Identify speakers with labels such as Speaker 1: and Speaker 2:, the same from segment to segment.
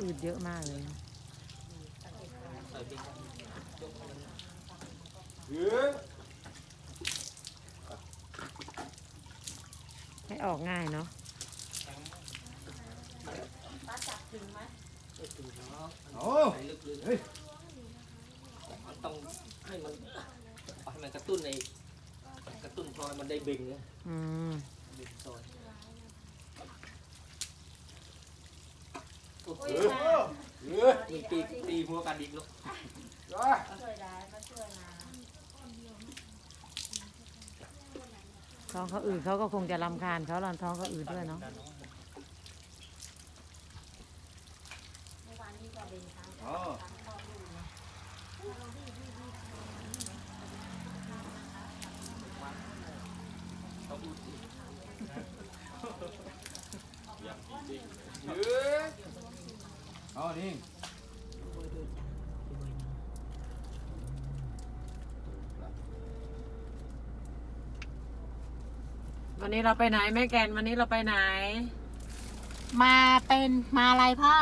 Speaker 1: อืดเยอะมากเลย
Speaker 2: พริกยกมัน
Speaker 1: ให้ออกง่ายเนาะ
Speaker 2: ไม่ถึงเนาะ
Speaker 3: โอ้
Speaker 2: ใส่ลึก
Speaker 3: เฮ้ย
Speaker 2: ๆมันต้องให้มันให้มันกระตุ้นในกระตุ้นพลอยมันได้เบ่งเนี่ย
Speaker 1: อืม
Speaker 2: เบ่งซอยโอ้โห
Speaker 3: เออเออ
Speaker 2: มีตี ตีหัวกันอีกลูก
Speaker 3: จ้า
Speaker 1: ท้องเขาอืดเขาก็คงจะรำคาญเขาลอนท้องเขาอืดด้วยเนาะ
Speaker 3: อ๋อ
Speaker 2: เขาพูดสิ
Speaker 3: เอออ๋อนี่
Speaker 1: วันนี้เราไปไหนแม่แกนวันนี้เราไปไหน
Speaker 4: มาเป็นมาอะไรพ่อ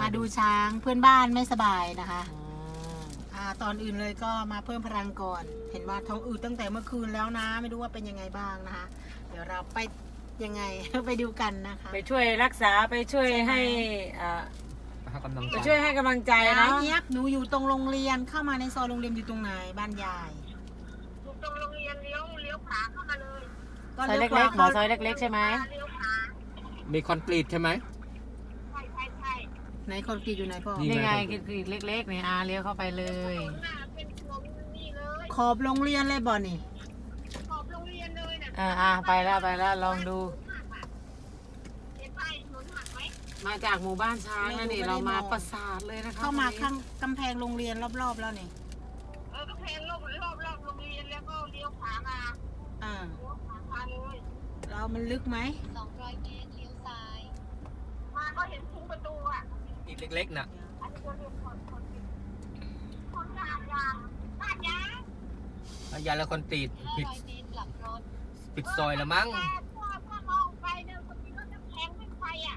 Speaker 4: มาดูช้างเพื่อนบ้านไม่สบายนะคะ
Speaker 1: อ๋อ
Speaker 4: อ่าตอนอื่นเลยก็มาเพิ่มพลังก่อน เห็นว่าท้องอืดตั้งแต่เมื่อคืนแล้วนะ ไม่รู้ว่าเป็นยังไงบ้างนะคะ เดี๋ยวเราไปยังไง ไปดูกันนะคะ
Speaker 1: ไปช่วยรักษาไปช่วยให้อ่า
Speaker 2: ให้กำลัง
Speaker 1: ไปช่วยให้กำลังใจ
Speaker 4: ยาย
Speaker 1: เนาะ
Speaker 4: เงียบหนูอยู่ตรงโรงเรียนเข้ามาในซอยโรงเรียนอยู่ตรงไหนบ้านยาย
Speaker 5: อยู่ตรงโรงเรียนเลี้ยวเลี้ยวขวาเข้ามาเลย
Speaker 1: ซอย
Speaker 4: ลี้
Speaker 1: เล็
Speaker 4: ว
Speaker 1: ก
Speaker 4: ข
Speaker 1: ๆบ
Speaker 4: วา
Speaker 1: อซอยเล็ก ๆ ใช่ไหม
Speaker 5: เลี้ยวขวา
Speaker 2: มีคอนกรีตใช่ไหม
Speaker 5: ใช่ใช่ใช่
Speaker 4: ไหนคนกรีดอยู่ไหนพ่อ
Speaker 2: นี่
Speaker 1: นี่ไง
Speaker 2: ไง
Speaker 1: คือเล็กๆเนี่ยอาเลี้ยวเข้าไปเลย
Speaker 5: ถนนหน้าเป็นถนนนี่เลย
Speaker 4: ขอบโรงเรียนเลยบ่นี่
Speaker 5: ขอบโรงเรียนเลยน่ะ
Speaker 1: อ่าอ่าไปแล้วไปแล้วลองดู
Speaker 5: เห็นป้ายถนนหักไหม
Speaker 1: มาจากหมู่บ้านช้างนะนี่เรามาปราสาทเลยนะคะ
Speaker 4: เข้ามา
Speaker 1: วันนี้
Speaker 4: ข้างกำแพงโรงเรียนรอบๆแล้วนี่
Speaker 5: เรามั
Speaker 4: นลึกไหม
Speaker 5: 200 เมตรเลี้ยวซ้าย มาก็เห็นซุ้มประตูอะ
Speaker 2: อีกเล็กๆน่ะ
Speaker 5: อันนี้ก็เรียกคนคนคนยางยางบ้านยาง
Speaker 2: ยาแล้วคอนกรีตปิดปิดซอยแล้วมั้ง
Speaker 5: แต่พ่อพ่อมองไปเนี่ยคนมีรถน้ำแข็งวิ่งไปอะ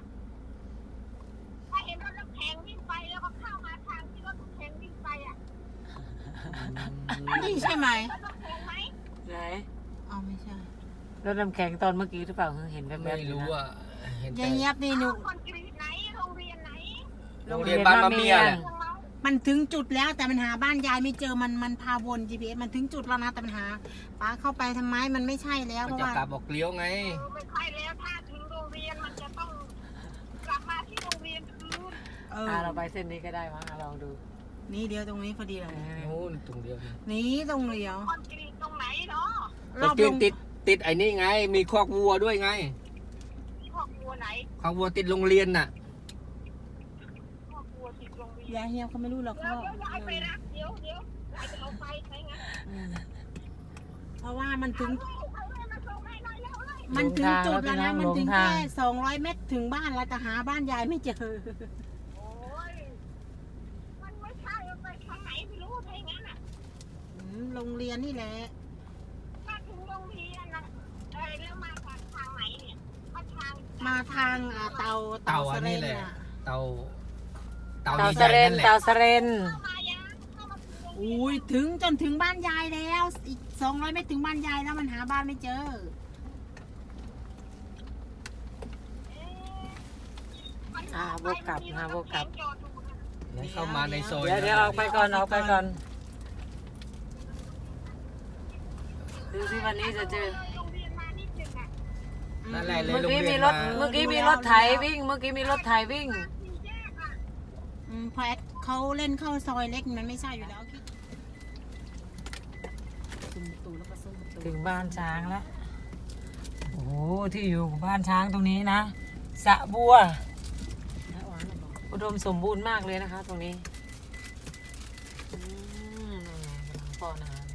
Speaker 5: ถ้าเห็นรถน้ำแข็งวิ่งไปแล้วก็เข้ามาทางที่รถน้ำแข็งวิ่งไปอะ
Speaker 4: นี่ใช่ไหม
Speaker 5: รถน้ำแข็งไหม
Speaker 1: ไหน
Speaker 4: อ๋อไม่ใช่
Speaker 1: รถน้ำแข็งตอนเมื่อกี้หรือเปล่าเห็นแวบๆ
Speaker 2: ไม่
Speaker 1: อยู่
Speaker 2: รู้
Speaker 1: นะ
Speaker 2: อะเห็น
Speaker 4: ยา
Speaker 2: แต่
Speaker 4: ยเงียบนี่หนู
Speaker 5: คอนกรีตไหนโรงเรียนไหน
Speaker 2: โรงเรียนบ้านมะเมียแหละ
Speaker 5: เมืองเรา
Speaker 4: มันถึงจุดแล้วแต่มันหาบ้านยายไม่เจอมันมันพาวน GPS มันถึงจุดแล้วนะแต่มันหาป้าเข้าไปทำไมมันไม่ใช่แล้ว
Speaker 2: มัน
Speaker 4: เพราะ
Speaker 2: จะ
Speaker 4: ว่า ก
Speaker 2: ลับออกเลี้ยวไง
Speaker 5: เออไม่ใช่แล้วถ้าถึงโรงเรียนมันจะต้องกลับมาที่โรงเรียนคืน
Speaker 4: เออ
Speaker 1: อ่าเราไปเส้นนี้ก็ได้มั้งอะลองดู
Speaker 4: นี่เดียวตรงนี้พอดีเลย
Speaker 2: นู่นตรงเดียวนี่
Speaker 4: นี่ตรงเดียว
Speaker 5: คอนกรีตตรงไหนเนาะ
Speaker 4: รอบ
Speaker 2: ติ
Speaker 4: โร
Speaker 2: ด
Speaker 4: ง
Speaker 2: ติด ติดไอ้นี่ไง มีคอกวัวด้วยไง
Speaker 5: ครอบครัวไหน
Speaker 2: คอกวัวติดโรงเรียนน่ะ
Speaker 5: ครอบครัวติดโรงเรียน
Speaker 4: ยายเงียบเขาไม่รู้หรอก
Speaker 5: เดี๋ย
Speaker 4: เขา
Speaker 5: วเดี๋ยวยายไปรับเดี๋ยวเดี๋ยวยายจะเอาไปใช่ไง
Speaker 4: อืมเพราะว่ามันถึง
Speaker 5: เอาเลยมาส่งให้หน่อยเร็วเลย
Speaker 4: มันถึงจุดแล้วนะ
Speaker 1: หลงทาง
Speaker 4: มันถึง
Speaker 1: หลงทาง
Speaker 4: แค่สองร้อยเมตรถึงบ้านแล้วแต่หาบ้านยายไม่เจอ
Speaker 5: โอ้ยมันไม่ใช่มันไปทางไหนไม่รู้ถ้าอย่างนั้นอะ
Speaker 4: อืมโรงเรียนนี่แหละ
Speaker 5: ถ้าถึงโรงเรียนนะเออแล้วมาทางทางไหนเนี่ยมาทาง
Speaker 4: มาทางอ่าเตา
Speaker 2: เตาอันนี้
Speaker 4: ส
Speaker 2: แห
Speaker 4: เร
Speaker 2: ละ
Speaker 4: นอะ
Speaker 2: เตาเตา
Speaker 1: เตา
Speaker 2: ให
Speaker 1: สะ
Speaker 2: ญ่
Speaker 1: เร
Speaker 2: ๆ
Speaker 1: น
Speaker 2: นั่นแหละ
Speaker 1: เตาสะเรน
Speaker 5: เข้ามายังเข้ามาถึงโรงเรียน
Speaker 4: อุ้ยถึงจนถึงบ้านยายแล้วอีกสองร้อยเมตรถึงบ้านยายแล้วมันหาบ้านไม่เจอ
Speaker 1: อ่าโบกกลับนะโบกกลับ
Speaker 5: จอดดูนะ
Speaker 2: ให้เข้ามาในซอย
Speaker 1: เดี๋ยวเดี๋ยวออกไปก่อนออกไปก่อนดูสิวันนี้จะเจอ
Speaker 5: นั่น
Speaker 2: แหละเลย
Speaker 1: เมื่อ
Speaker 2: โรง
Speaker 1: กี้
Speaker 2: เรี
Speaker 1: มี
Speaker 2: ยน
Speaker 1: รถ
Speaker 2: มา
Speaker 1: เมื่อกี้มีรถไถวิ่ง เมื่อกี้มีรถไถวิ่ง
Speaker 5: สี่แยกอะ
Speaker 4: อืมพอแอดเขาเล่นเข้าซอยเล็กมันไม่ใช่อยู่แล้วคิดซุ่มประตูแล้วก็ซุ่มประตู
Speaker 1: ถึงบ้านช้างแล้ว โอ้โหที่อยู่บ้านช้างตรงนี้นะสระบัว
Speaker 4: แล้วอ่อนแล้วบอก
Speaker 1: อุดมสมบูรณ์มากเลยนะคะ ตรงนี้อืมนั่นไงกำลังป้อนอาหาร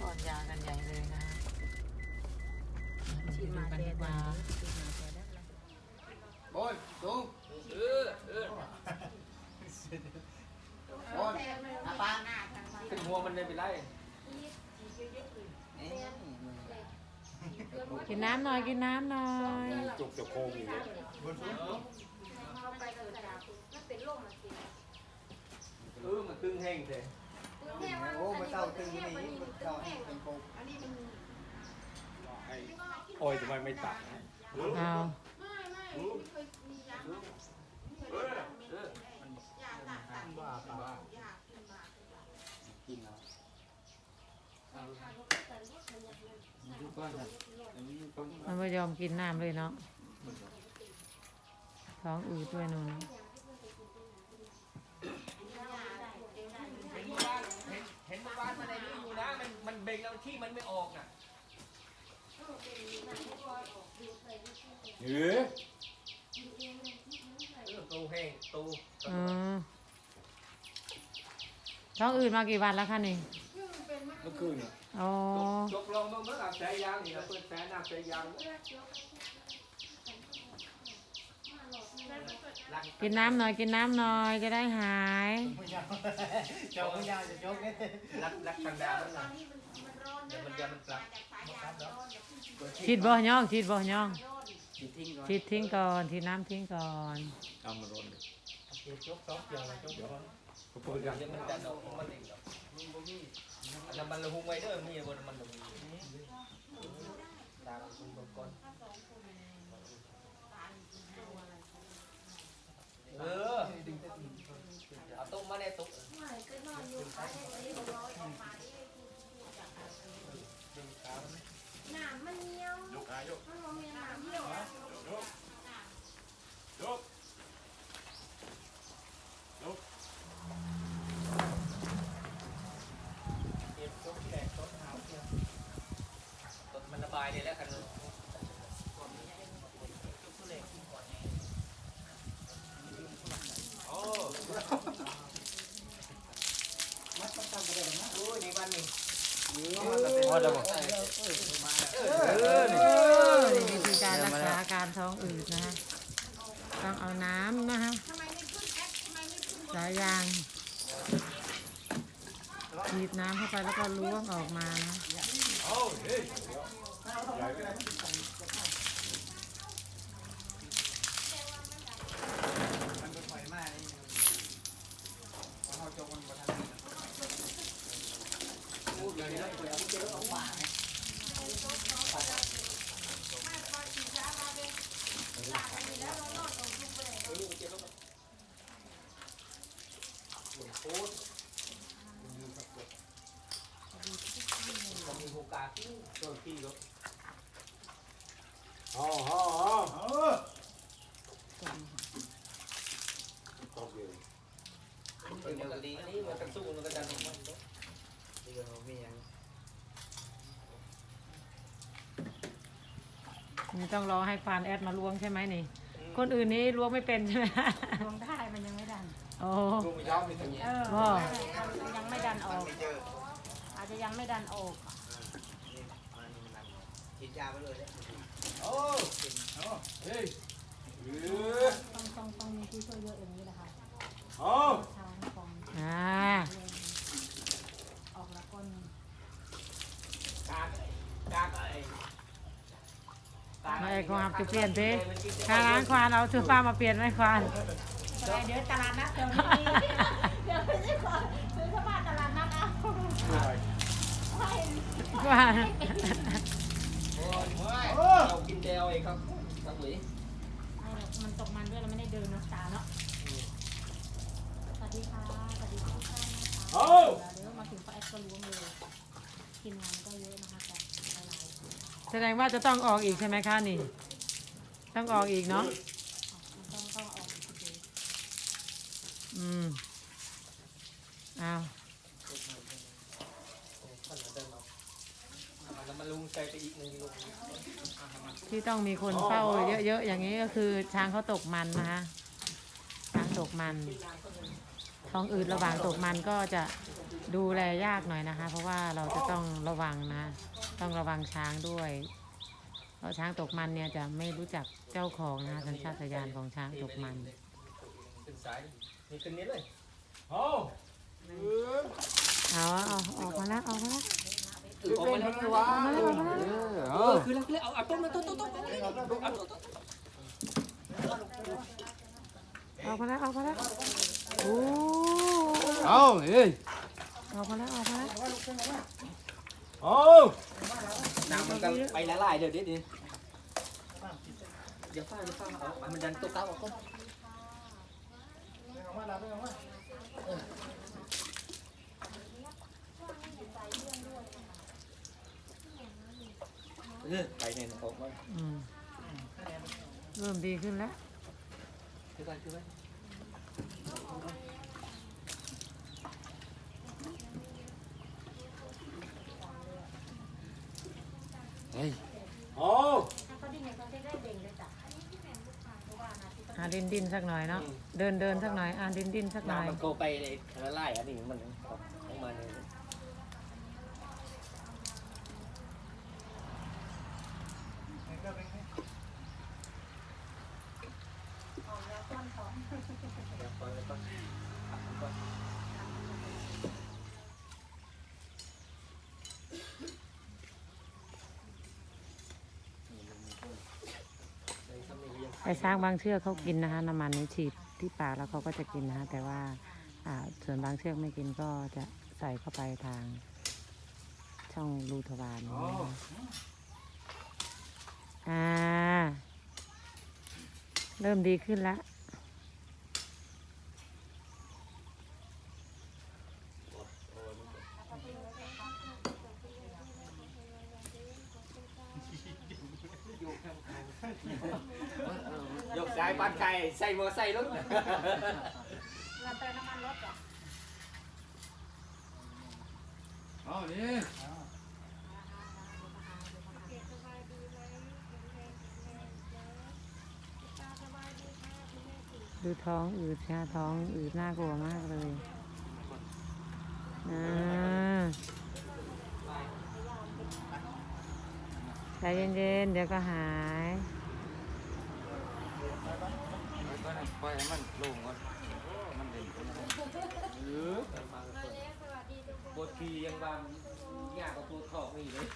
Speaker 1: ป้อนยากันใหญ่เลยนะคะ
Speaker 4: ฉีด มา
Speaker 1: กัน
Speaker 4: แด
Speaker 1: ดี
Speaker 4: ด
Speaker 1: ก
Speaker 4: มา
Speaker 1: ว่า
Speaker 4: ฉีดมาแดดแล้ว
Speaker 3: โอ้ยสูง
Speaker 2: เออเออ
Speaker 3: โอ้ยอาปา
Speaker 2: ขึ้นหัวมันได้ไปไล่
Speaker 1: กินน้ำหน่อยกินน้ำหน่อย
Speaker 3: จุกจะโค้งอยู่เลย
Speaker 2: เออมันตึงแห้งเลย
Speaker 6: โอ้มาเจ้าตึงนี่มาเจ้าให้เป็นโป๊ก
Speaker 2: โอ้ยทำไมไม่ตัด
Speaker 1: เอา
Speaker 6: บ้าบ้ากินแล้วดูก่อนนะอันนี้ต้น
Speaker 1: มันไม่ยอมกินน้ำเลยเนาะท้องอืดด้วยนู่น
Speaker 2: เห็นเมื่อวานเห็นเห็นเมื่อวานมันในนี้อยู่นะมันมันเบ่งแล้วที่มันไม่ออกน่ะ
Speaker 6: เฮ้ย
Speaker 2: เออตู้แห้งตู้
Speaker 1: อืมท้องอืดมากี่วันแล้วคะนี่
Speaker 6: เมื่อคืน
Speaker 1: อ๋อ
Speaker 2: จกลองมาเมื่ออาบแสยางนี่นะเปิดแสน้ำแสยางกิ
Speaker 1: นน้ำหน่อยกินน้ำหน่อยจะได้หาย
Speaker 6: เจ้าพยาจะยกเนี่ย
Speaker 2: รักรักทางดาวนั่นน่ะเดี๋ยวมันจะมันกลับ
Speaker 1: ฉีดบ่อย่องฉีดบ่อย่อง
Speaker 6: ทิ้งก่อน
Speaker 1: ฉีดทิ้งก่อนฉีดน้ำทิ้งก่อน
Speaker 6: เอามาโรน
Speaker 2: ยกสองเดียวเลยยกเดียวก็เปิดกันเดี๋ยวมันจะดอกมันเองดอกอันนั้นมันละหุงไว้เด้อมีบนมันละหุงตามคุณบนก้นเออเอาตุ้มมาเนี่ยตุ้ ม
Speaker 6: ยกอายก
Speaker 2: เก็บต้นแดงต้นหาวเนี่ยต้นมันระบายเลยแล้วกัน
Speaker 6: โอ้
Speaker 2: โอ้ยนี่บ้านนี่
Speaker 6: พอแล้วบ่
Speaker 1: เออ นี่วิธีการรักษาอาการท้องอืดนะฮะต้องเอาน้ำนะฮะสายยางฉีดน้ำเข้าไปแล้วก็ล้วงออกมานะ
Speaker 6: โอ้เฮ้ยใหญ่ไปมันเป็นไฟมากนี่เขาจกมันมาทางนี้
Speaker 2: พูดเลยนะเดี๋ยวเจ อ๋ออ๋
Speaker 6: ออ๋อเออโอเค
Speaker 2: เป็นกติอันนี้มันกระสู้มันก็จะลงมัน
Speaker 6: ที่เรามีอย่าง
Speaker 1: นี่ต้องรอให้ฟานแอดมาล้วงใช่ไหมนี่ คนอื่นนี่ล้วงไม่เป็นใช่ไหม
Speaker 3: ลงได้มันยังไม่ดัน
Speaker 1: โอ้
Speaker 6: ลูกไม่ยอมมีตรงนี้
Speaker 3: เออ
Speaker 1: ว้า
Speaker 3: ยังไม่ดันออก
Speaker 6: ไม่เจอ
Speaker 3: อาจจะยังไม่ดันออก
Speaker 6: นี่อันนี้มันกินยาไปเลยโอ้โอ้เฮ้ยเออ
Speaker 3: ต้องต้องต้องมีผู้ช่วยเยอะอย่างนี้แหละค่ะ
Speaker 6: โอ้
Speaker 3: ช้างของ
Speaker 1: อ่า
Speaker 3: ออกแล้วก้น
Speaker 2: กากกากไอ้
Speaker 1: ไอ้ความจะเปลี่ยนสิข้างร้านควานเอาเสื้อผ้ามาเปลี่ยนไหมควาน
Speaker 3: เดี๋ยวตลาดนัดเดี๋ยวนี้เดี๋ยวไม่ใช่ขอซื้อเข้ามาตลาดนัดเอา
Speaker 1: ควาน
Speaker 2: โอ้ยเรากินเดวเองครับครับหวี
Speaker 3: มันตกมันด้วยเราไม่ได้เดินนะตาเนาะสวัสดีค่ะสวัสดีทุกท่านนะคะ แส
Speaker 1: ดงว่าจะต้องออกอีกใช่ไหมคะนี่ ต้องออกอีกเนาะ
Speaker 3: อื
Speaker 1: มอ้าว
Speaker 2: แล้วมันลุงใสไปอีกหนึ่ง
Speaker 1: ที่ต้องมีคนเฝ้าเยอะๆอย่างนี้ก็คือช้างเขาตกมันนะคะช้างตกมัน ท้องอืดระหว่างตกมันก็จะ ดูแลยากหน่อยนะคะ เพราะว่าเราจะต้องระวังนะ ต้องระวังช้างด้วยเพราะช้างตกมันเนี่ยจะไม่รู้จักเจ้าของนะคะสัญชาตญาณของช้างตกมัน
Speaker 2: ขึ้นสายนี่ขึ้นนี้เลย
Speaker 6: โอ้
Speaker 1: เอาเอาออกมาแล้วออกมาแล้ว
Speaker 2: ถือออกมาแล้ว
Speaker 6: ว้า
Speaker 2: เออคือแล้วคือแล้วเอาเอาต้มเลยต้มต้มต้มต้มเอาต้มต้ม
Speaker 1: ออกมาแล้วออกมาแล้วโอ้
Speaker 6: เอาเฮ้ย
Speaker 1: ออกมาแล้วออกมาแล้ว
Speaker 6: เอา
Speaker 2: น้ำมันก็ไปละลายเดี๋ยวนี้ดิเดี๋ยวฟ้าเดี๋ยวฟ้าเอามันดันตัวเก้าออกก่อนเออไปเนี่ยออกมา
Speaker 1: อืมเริ่มดีขึ้นแล้ว
Speaker 2: คือไปคือไป
Speaker 6: เฮ้ยเอา
Speaker 1: อ่าดิ นดินสักหน่อยเนาะ เดินเดินสักหน่อย อ่าดินดินสักหน่อย
Speaker 2: น้ำมันก็ไปในละลายอันนี้มันออกมาเนี่ย
Speaker 1: ไอ้ช้างบางเชือกเขากินนะคะน้ำมันนี้ฉีดที่ปากแล้วเขาก็จะกินนะคะแต่ว่าอ่าส่วนบางเชือกไม่กินก็จะใส่เข้าไปทางช่องรูทวารนี้นะคะอ่า เริ่มดีขึ้นแล้วา
Speaker 2: ยปันไข่ใส่มอใส่รถ
Speaker 6: เอานี่
Speaker 1: ดูท้องอืดชาท้องอืดน่ากลัวมากเลยอ่าใจเย็นๆ เดี๋ยวก็หาย
Speaker 6: ปล่อยให้มันโล่งก่อนมันเด่นเออ
Speaker 2: ปวดขี้ยังบางยากกว่าปวดท้องนี่เลย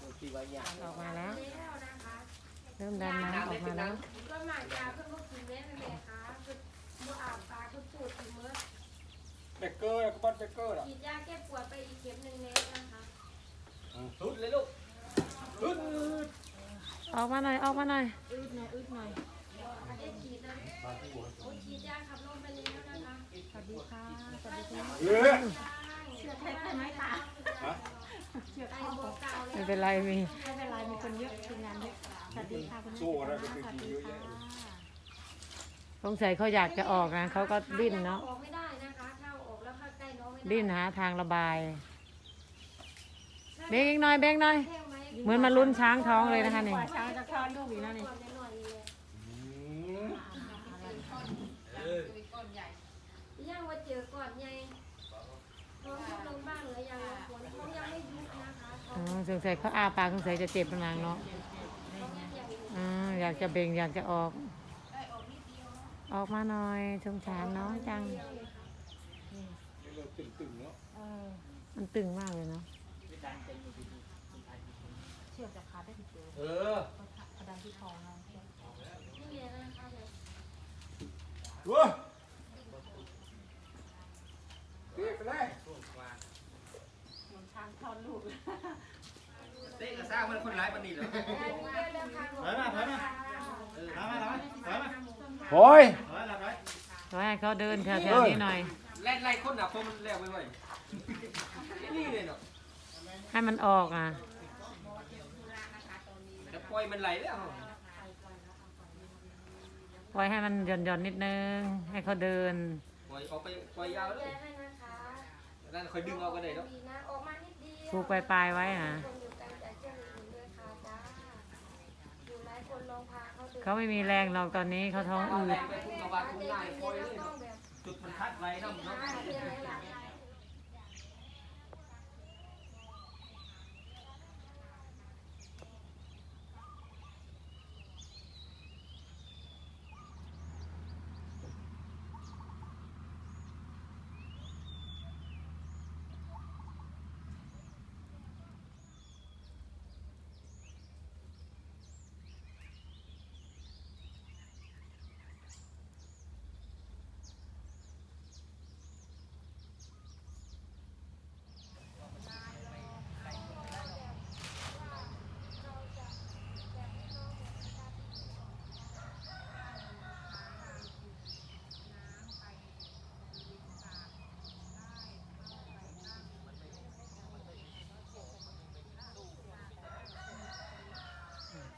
Speaker 2: ปวดขี้ว่ายาก
Speaker 1: ออกมาแล้ว เริ่มดันน้ำออกมาแล้ว
Speaker 7: ก็หมายาเพิ่งมากินแม่นั่นแหละค่ะคือมื่ออาบตาคือปวดอีกเมื่อ
Speaker 6: เบเกอร์ก็ปั้นเบเกอร์อะ
Speaker 7: ฉีดยาแก้ปวดไปอีกเข็มหนึ่งแล้วนะคะ
Speaker 2: สุดเลยลูกสุด
Speaker 1: ออกมาหน่อยออกมาหน่อย
Speaker 7: อึดหน่อยอึดหน่อย โอ้ฉีดยาขับลมไปแล้วนะคะสวัสดีค่ะ สวัสดีค่ะ
Speaker 6: เออ
Speaker 7: เชือกแค่ไหมตาเชือกไอ้โบเก่าเล
Speaker 1: ไม่
Speaker 7: ย
Speaker 1: เป็นไรมี
Speaker 7: ไม่เป็นไรมีคนเยอะทีมงานเยอะสวัสดีค่ะคุณ
Speaker 6: โซ่อะไรก็คือกินเยอะแยะ
Speaker 1: สงสัยเขาอยากจะออกนะเขาก็ดิ้นเนาะ
Speaker 7: ออกไม่ได้นะคะเข้าออกแล้วเข้าใกล้น้องไม่ได้
Speaker 1: ดิ้นหาทางระบายเบงอีกหน่อยเบงหน่อย
Speaker 7: แท่งไหม
Speaker 1: เหมือนมาลุ้นช้างท้องเลยนะคะนี่
Speaker 3: ช้างจะคลอดลูกอีกแล้วนี่
Speaker 7: ก่อนหน่อยๆเลย ย่างว่าเจอก่อนไงท้องยุบลงบ้างหรือยังฝนท้องยังไม่ยุบนะคะท้อ
Speaker 1: อ๋
Speaker 7: ง
Speaker 1: อ สงสัยเขาอาปากสงสัยจะเจ็บมันนางเนาะ
Speaker 7: ท้องยังอย่าง
Speaker 1: อ่าอยากจะเบ่งอยากจะออก ออกมาหน่อยสงสารน้องจัง
Speaker 6: ตึงๆเนาะ
Speaker 1: มันตึงมากเลยเนาะ
Speaker 3: เชือกจะขาดได้ทีเดียว
Speaker 2: เออ
Speaker 3: กระดานที่คอเรา
Speaker 7: นี่เลยนะคะเลย
Speaker 6: เว้ยเด็กไปเลย
Speaker 3: ช้างคลอดลูก
Speaker 2: เต้กระซ่างมันคนร้ายปานนี้เหรอ
Speaker 7: เดินทาง
Speaker 6: ถอยมาถอยมา
Speaker 2: เออ
Speaker 6: ถอยมาถอยมาถอยมา
Speaker 1: โอ้ย
Speaker 6: ถอยมาถอย
Speaker 1: ขอให้เขาเดินแถวๆนี้หน่อย
Speaker 2: ไล่ไล่คนอะเพราะมันแล้วไว้ๆนี่เลยเนาะ
Speaker 1: ให้มันออกอะ
Speaker 2: จะปล่อยมันไหลแล้ว
Speaker 1: ปล่อยให้มันหย่อนๆนิดนึง ให้เขาเดิน
Speaker 2: ปล่อยออกไปปล่อยยาวเล
Speaker 7: แก้
Speaker 2: ย
Speaker 7: ให้นะคะ
Speaker 2: นั่นค่อยดึงเอาก็ได้เนาะ
Speaker 7: ดีนะออกมานิดเดียว
Speaker 1: ผูกปลายๆไว้อะ
Speaker 7: คนอยู่กันแต่เจ้าหญิงด้วยค่ะจ้าอยู่หลายคนลองพา เขา
Speaker 1: ไม่มีแรงเราตอนนี้เขาท้องอืด
Speaker 2: จุดมันคัดไว้ต้องเนาะ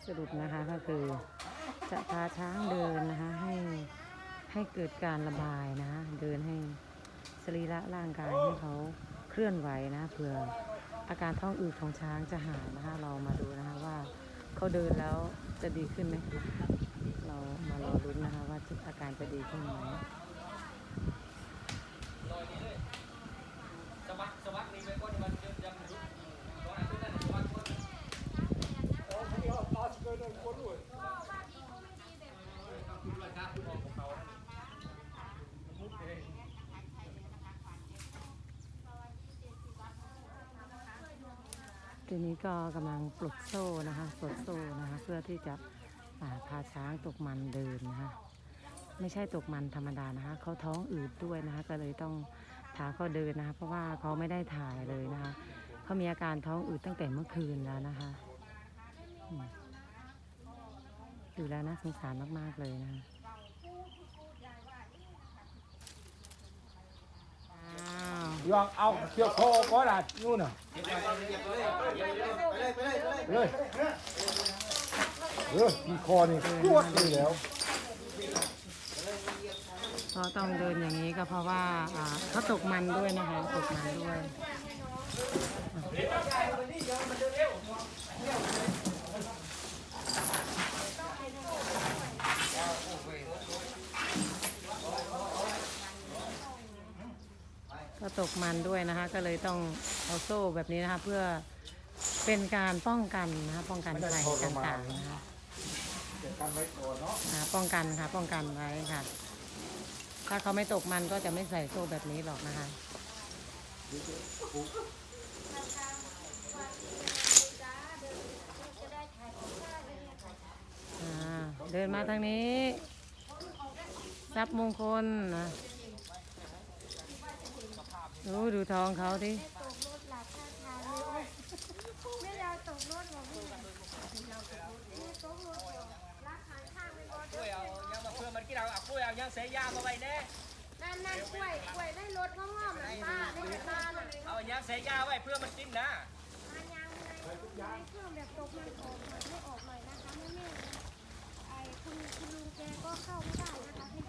Speaker 1: สรุปนะคะก็คือจะพาช้างเดินนะคะให้ให้เกิดการระบายนะเดินให้สรีระร่างกายให้เขาเคลื่อนไหวนะเผื่ออาการท้องอืดของช้างจะหายนะคะ เรามาดูนะคะว่าเขาเดินแล้วจะดีขึ้นไหมเรามารอรุ้นนะคะว่าอาการจะดีขึ้นไหม
Speaker 2: สวัสดิ์สวัสดีไปก่อนมันจะยังไม่รู้ก่อนอันนั้นสวัสดิ์ก่อน
Speaker 1: ทีนี้ก็กำลังปลดโซ่นะคะปลดโซ่นะคะ เพื่อที่จะาพาช้างตกมันเดินนะคะไม่ใช่ตกมันธรรมดานะคะเขาท้องอืดด้วยนะคะ ก็เลยต้องพาเขาเดินนะคะ เพราะว่าเขาไม่ได้ถ่ายเลยนะคะเขามีอาการท้องอืดตั้งแต่เมื่อคืนแล้วนะคะ ดูแล้วนะสงสารมาก ๆ เลยนะคะอ้าว
Speaker 6: ยองเอาเชือกคอก็ได้นู่นน่ะ
Speaker 3: เลยเอ
Speaker 6: อมีคอนี่จวดเลยแล้ว
Speaker 1: เขาต้องเดินอย่างนี้ก็เพราะว่าอ่าเขาตกมันด้วยนะคะตกมันด้วย ตกมันด้วยนะคะ ก็เลยต้องเอาโซ่แบบนี้นะคะ เพื่อเป็นการป้องกันนะคะป้องกันภัยต่างๆนะคะ
Speaker 6: เก็บกันไว้ก่อนเนาะ
Speaker 1: อ่าป้องกันค่ะ ป้องกันไว้ค่ะ ถ้าเขาไม่ตกมันก็จะไม่ใส่โซ่แบบนี้หรอกนะคะ อ่าเดินมาทางนี้ทรัพย์มงคลนะ ดูดูทองเขาที่
Speaker 7: ตกรถหลับท่าทางเลยไม่ยาวตกรถบอกพี่เราตกรถนี่ตกรถรักหางข้างเป็นบอล
Speaker 2: กล้วยเอายังมาเพื่อมันกินเอาเอากล้วยเอายังเสียยามาไว้แน่
Speaker 7: นั่นนั่นกล้วยกล้วยได้รถง้อมๆน่ะป้าได้ป้าน่ะ
Speaker 2: เอายังเสียยาไว้เพื่อมันกินนะ
Speaker 7: มันยังไงในเครื่องแบบตกมันออกหน่อยไม่ออกหน่อยนะคะแม่แม่ไอ้คุณคุณลุงแกก็เข้าไม่ได้นะคะที่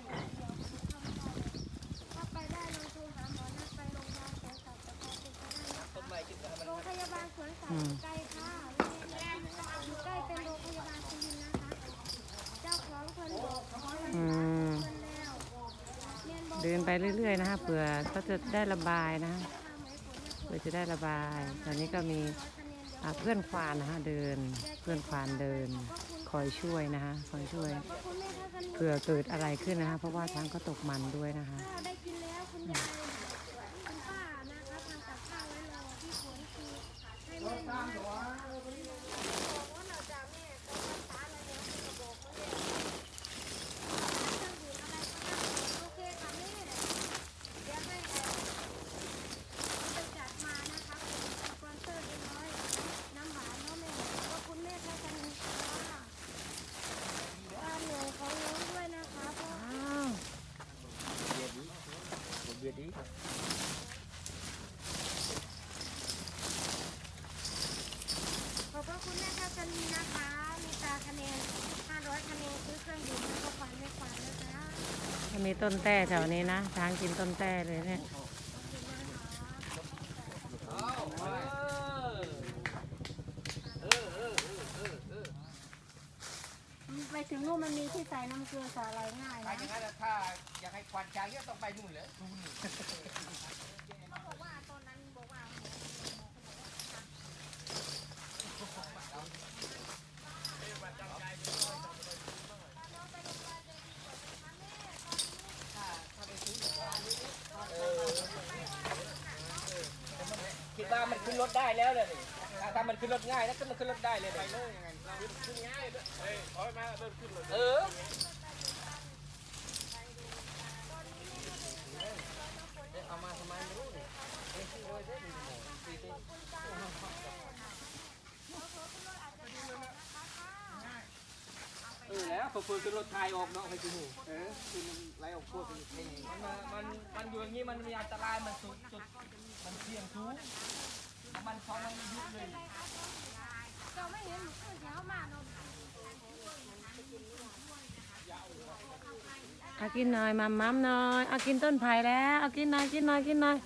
Speaker 7: อยู่
Speaker 2: ใก
Speaker 7: ล้ค่ะอยู่ใกล้เป็นโรงพยาบาลสุรินทร์นะคะ เจ้าของเพิ่นบอกเพิ่น
Speaker 1: อืม
Speaker 7: แล้วเรียนบอก
Speaker 1: เดินไปเรื่อยๆนะคะเผื่อเขาจะได้ระบายนะ
Speaker 7: ทำไหมผลไม่ควร
Speaker 1: เพื่อจะได้ระบาย ตอนนี้ก็มี
Speaker 7: คะแนนเดี๋ยว
Speaker 1: อ่าเพื่อนควานนะคะเดิน เพื่อนควานเดิน คอยช่วยนะคะคอยช่วย
Speaker 7: ก็คุณแม่ถ้ากัน
Speaker 1: เผื่อเกิดอะไรขึ้นนะคะ เพราะว่าช้างก็ตกมันด้วยนะคะ
Speaker 7: ถ้าได้กินแล้วคุณยายคุณป้านะคะทำกับข้าวไว้รอที่สวนคือให้แม่ดูให้บอกว่าเราจะแม่ก็ภาษาอะไรเนี่ยคุณก็บอกเขาเลยเครื่องดื่มอะไรก็ได้โอเคค่ะแม่เดี๋ยวให้เอ่อไปจัดมานะคะเป็นสปอนเซอร์เรียบร้อยน้ำหวานเนาะแม่ก็คุณแม่ถ้ากันค่ะว่าเหนื่อยของน้องด้วยนะคะเพราะ
Speaker 1: อ้าว
Speaker 2: เบียดดี
Speaker 7: ขอบพระคุณแม่ทัศนีนะคะ มีตาคะแนน 500 คะแนนซื้อเครื่องดื่มแล้วก็ฟันไม่ฟันนะคะ
Speaker 1: ถ้ามี ต้นแต่แถวนี้นะ ช้างกินต้นแต่เลยเนี่ย
Speaker 7: ไปถึงนู่นมันมีที่ใส่น้ำเกลือใส่อะไรง่าย
Speaker 2: ไป
Speaker 7: นะ
Speaker 2: อย่างนั้นถ้าอยากให้ควันช้างเยอะต้องไปนู่นเลย
Speaker 7: เขาบอกว่าตอนนั้นบอกว่า
Speaker 2: คิดว่ามันขึ้นรถได้แล้วเลยนี่ถ้ามัน ขึ้นรถง่ายนะก็มันขึ้นรถได้เลยไปเลยยังไงขึ้นง่ายด้วยเฮ้ยถอยมาเริ่มขึ้นเออเอามาทำไมไม่รู้นี่เอ้ยชื่อเลยเด้อดีจังเลยดีเออแล้วพอเปิดขึ้นรถไทยออกเนาะไปจูเออคือมันไล่ออกพวกมันมันมันมันอยู่อย่างนี้มันมีอันตรายมันสุดจุดมันเสี่ยงสูง มันเขามันยุบเลย
Speaker 7: เราไม่เห็นหนูขึ้นเช้ามาเนาะ
Speaker 1: เอากินหน่อยมัมมัมหน่อยเอากินต้นไผ่แล้วเอากินหน่อยกินหน่อยกินหน่อย